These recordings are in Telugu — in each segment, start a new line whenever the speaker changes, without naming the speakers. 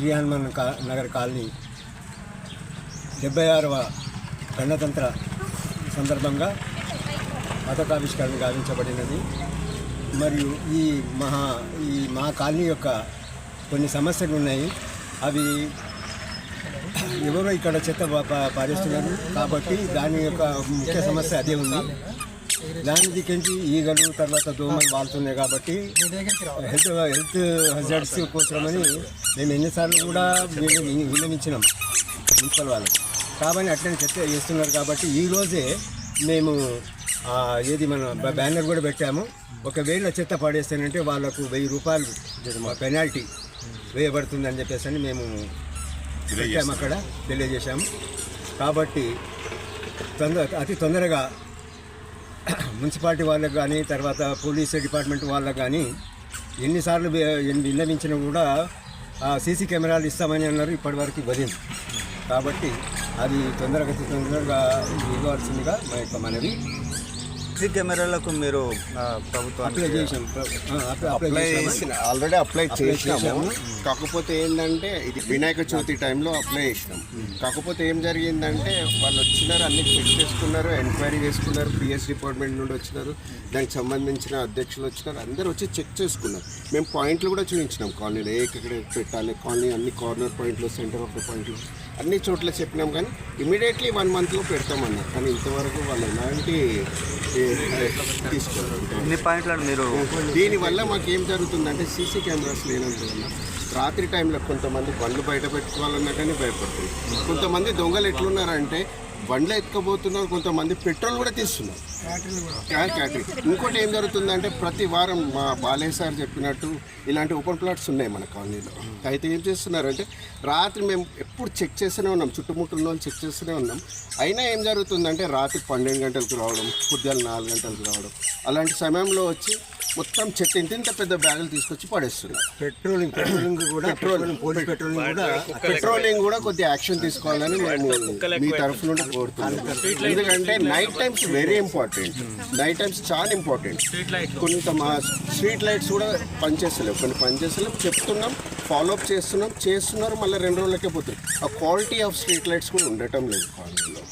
శ్రీ హనుమాన్ కా నగర్ కాలనీ డెబ్బై ఆరవ గణతంత్ర సందర్భంగా పథకావిష్కరణ గావించబడినది. మరియు ఈ మహా ఈ మా కాలనీ యొక్క కొన్ని సమస్యలు ఉన్నాయి. అవి ఎవరో ఇక్కడ చెత్త పారేస్తున్నారు. కాబట్టి దాని యొక్క ముఖ్య సమస్య అదే ఉంది. దాని దిక్కించి ఈగలు తర్వాత దోమలు వాళ్తున్నాయి కాబట్టి హెల్త్ హెల్త్ హజార్డ్స్ కోసమని మేము ఎన్నిసార్లు కూడా వీళ్ళు విన్నవించినాం మున్సిపల్ వాళ్ళకి. కాబట్టి అట్లనే చెత్త చేస్తున్నారు కాబట్టి ఈ రోజే మేము ఏది మన బ్యానర్ కూడా పెట్టాము. ఒకవేళ చెత్త పడేస్తానంటే వాళ్ళకు వెయ్యి రూపాయలు పెనాల్టీ వేయబడుతుందని చెప్పేసి అని మేము పెట్టాము అక్కడ తెలియజేశాము. కాబట్టి తొందర అతి తొందరగా మున్సిపాలిటీ వాళ్ళకి కానీ తర్వాత పోలీస్ డిపార్ట్మెంట్ వాళ్ళకి కానీ ఎన్నిసార్లు ఎన్ని విన్నవించినా కూడా సీసీ కెమెరాలు ఇస్తామని అన్నారు. ఇప్పటివరకు ఇవ్వలేదు. కాబట్టి అది తొందరగా తొందరగా ఇవ్వాల్సిందిగా మా యొక్క మనవి.
సీసీ కెమెరాలకు మీరు.
చేసిన ఆల్రెడీ అప్లై చేసినాము. కాకపోతే ఏంటంటే ఇది వినాయక చవితి టైంలో అప్లై చేసినాం. కాకపోతే ఏం జరిగిందంటే వాళ్ళు వచ్చినారు అన్ని చెక్ చేసుకున్నారు ఎంక్వైరీ చేసుకున్నారు పిఎస్ డిపార్ట్మెంట్ నుండి వచ్చినారు దానికి సంబంధించిన అధ్యక్షులు వచ్చినారు అందరూ వచ్చి చెక్ చేసుకున్నారు. మేము పాయింట్లు కూడా చూపించినాం. కాలనీలో ఏ ఎక్కడ పెట్టాలి కాలనీ అన్ని కార్నర్ పాయింట్లు సెంటర్ ఆఫ్ ద పాయింట్లు అన్ని చోట్ల చెప్పినాం కానీ ఇమీడియట్లీ వన్ మంత్లో పెడతామన్నారు. కానీ ఇంతవరకు వాళ్ళు ఎలాంటి ఏ, తీసుకోలేదు
పాయింట్లను మీరు?
దీనివల్ల మాకు ఏం జరుగుతుందంటే సీసీ కెమెరాస్ లేనందువల్ల రాత్రి టైంలో కొంతమంది బండ్లు బయట పెట్టుకోవాలన్నా కానీ భయపడుతుంది. కొంతమంది దొంగలు ఎట్లున్నారంటే బండ్లు ఎత్తుకపోతున్నారు కొంతమంది పెట్రోల్ కూడా తీస్తున్నారు. ఇంకోటి ఏం జరుగుతుందంటే ప్రతి వారం మా బాలయ్య సార్ చెప్పినట్టు ఇలాంటి ఓపెన్ ప్లాట్స్ ఉన్నాయి మన కాలనీలో. అయితే ఏం చేస్తున్నారంటే రాత్రి మేము ఎప్పుడు చెక్ చేస్తూనే ఉన్నాం చుట్టుముట్టున్న వాళ్ళు చెక్ చేస్తూనే ఉన్నాం. అయినా ఏం జరుగుతుందంటే రాత్రి పన్నెండు గంటలకు రావడం పొద్దున్న నాలుగు గంటలకు రావడం. అలాంటి సమయంలో వచ్చి మొత్తం చెత్త ఇంత ఇంత పెద్ద బ్యాగులు తీసుకొచ్చి పడేస్తున్నారు
పెట్రోలింగ్ పెట్రోలింగ్ కూడా పెట్రోలింగ్ పోలీస్ పెట్రోలింగ్ కూడా
పెట్రోలింగ్. కూడా కొద్దిగా యాక్షన్ తీసుకోవాలని మేము మీ తరఫు నుండి కోరుతున్నాం. ఎందుకంటే night times very important night times చాలా ఇంపార్టెంట్ కొంత మా స్ట్రీట్ లైట్స్ కూడా పనిచేస్తలేవు. కొన్ని పనిచేస్తలేవు. చెప్తున్నాం ఫాలో అప్ చేస్తున్నాం. చేస్తున్నారు మళ్ళీ రెండు రోజులకే పోతుంది. ఆ క్వాలిటీ ఆఫ్ స్ట్రీట్ లైట్స్ కూడా ఉండటం లేదు కాలనీలో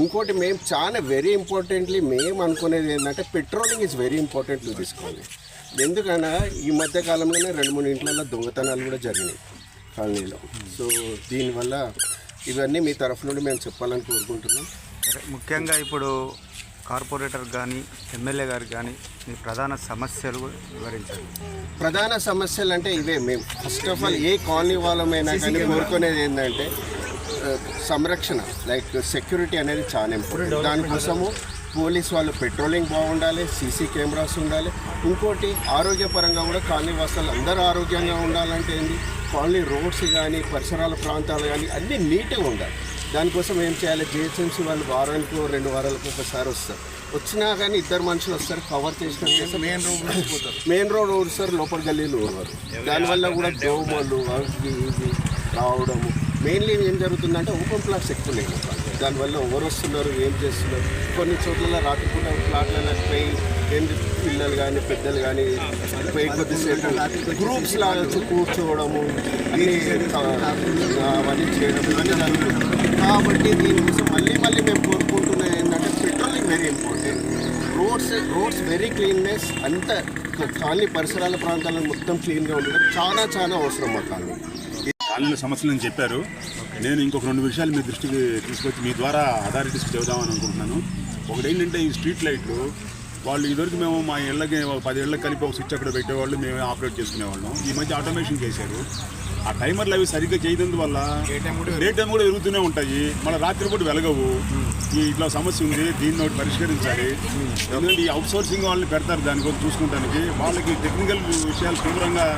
ఇంకోటి మేము చాలా వెరీ ఇంపార్టెంట్లీ మేము అనుకునేది ఏంటంటే పెట్రోలింగ్ ఇస్ వెరీ ఇంపార్టెంట్ తీసుకోవాలి ఎందుకన్నా ఈ మధ్య కాలంలోనే రెండు మూడు ఇంట్లలో దొంగతనాలు కూడా జరిగినాయి కాలనీలో. సో దీనివల్ల ఇవన్నీ మీ తరఫు నుండి మేము చెప్పాలని కోరుకుంటున్నాం.
ముఖ్యంగా ఇప్పుడు కార్పొరేటర్ కానీ ఎమ్మెల్యే గారు కానీ మీ ప్రధాన సమస్యలు కూడా వివరించండి
ప్రధాన సమస్యలు అంటే ఇవే మేము ఫస్ట్ ఆఫ్ ఆల్ ఏ కాలనీ వాళ్ళమైనా కానీ కోరుకునేది ఏంటంటే సంరక్షణ లైక్ సెక్యూరిటీ అనేది చాలా ఇంపార్టెంట్ దానికోసము పోలీస్ వాళ్ళు పెట్రోలింగ్ బాగుండాలి సీసీ కెమెరాస్ ఉండాలి. ఇంకోటి ఆరోగ్యపరంగా కూడా కాలనీ వాసాలు అందరూ ఆరోగ్యంగా ఉండాలంటే ఏంటి కాలనీ రోడ్స్ కానీ పరిసరాల ప్రాంతాలు కానీ అన్నీ నీట్గా ఉండాలి. దానికోసం ఏం చేయాలి? జిహెచ్ఎంసీ వాళ్ళు వారానికి రెండు వారాలకు ఒకసారి వస్తారు. వచ్చినా కానీ ఇద్దరు మనుషులు వస్తారు కవర్ చేసిన మెయిన్ రోడ్ మెయిన్ రోడ్ ఊరుస్తారు లోపల గల్లీలు ఊరవారు దానివల్ల కూడా దోమలు అవి ఇవి రావడము మెయిన్లీ ఏం జరుగుతుందంటే ఓపెన్ ప్లాట్స్ ఎక్కువ లేదు. దానివల్ల ఎవరు వస్తున్నారు ఏం చేస్తున్నారు? కొన్ని చోట్ల రాత్రిపూట ప్లాట్లలో పోయి ఏంటి పిల్లలు కానీ పెద్దలు కానీ పోయి కొద్దిసేపు గ్రూప్స్ లాగా కూర్చోవడము అవన్నీ చేయడం ఇవన్నీ జరుగుతుంది. కాబట్టి దీనికోసం మళ్ళీ మళ్ళీ మేము కోరుకుంటున్నది ఏంటంటే patrolling very important roads roads very cleanness అంత కాలనీ పరిసరాల ప్రాంతాలను మొత్తం క్లీన్గా ఉండడం చాలా చాలా అవసరం మా కాలనీ.
కాలనీల సమస్యలను చెప్పారు. నేను ఇంకొక రెండు విషయాలు మీ దృష్టికి తీసుకొచ్చి మీ ద్వారా అథారిటీస్కి చెబుదామని అనుకుంటున్నాను. ఒకటి ఏంటంటే ఈ స్ట్రీట్ లైట్లు వాళ్ళు ఇదివరకు మేము మా ఇళ్ళకి పది ఇళ్ళకి కలిపి ఒక స్విచ్ అక్కడ పెట్టేవాళ్ళు మేము ఆపరేట్ చేసుకునేవాళ్ళం. ఈ మధ్య ఆటోమేషన్ చేశారు. ఆ టైమర్లు అవి సరిగ్గా చేయడం వల్ల డే టైం కూడా పెరుగుతూనే ఉంటాయి. మళ్ళీ రాత్రిపూట వెలగవు. ఈ ఇట్లా సమస్య ఉంది దీన్ని ఒకటి పరిష్కరించాలి. ఎందుకంటే ఈ అవుట్ సోర్సింగ్ వాళ్ళని పెడతారు దానికోసం చూసుకుంటానికి. వాళ్ళకి టెక్నికల్ విషయాలు తీవ్రంగా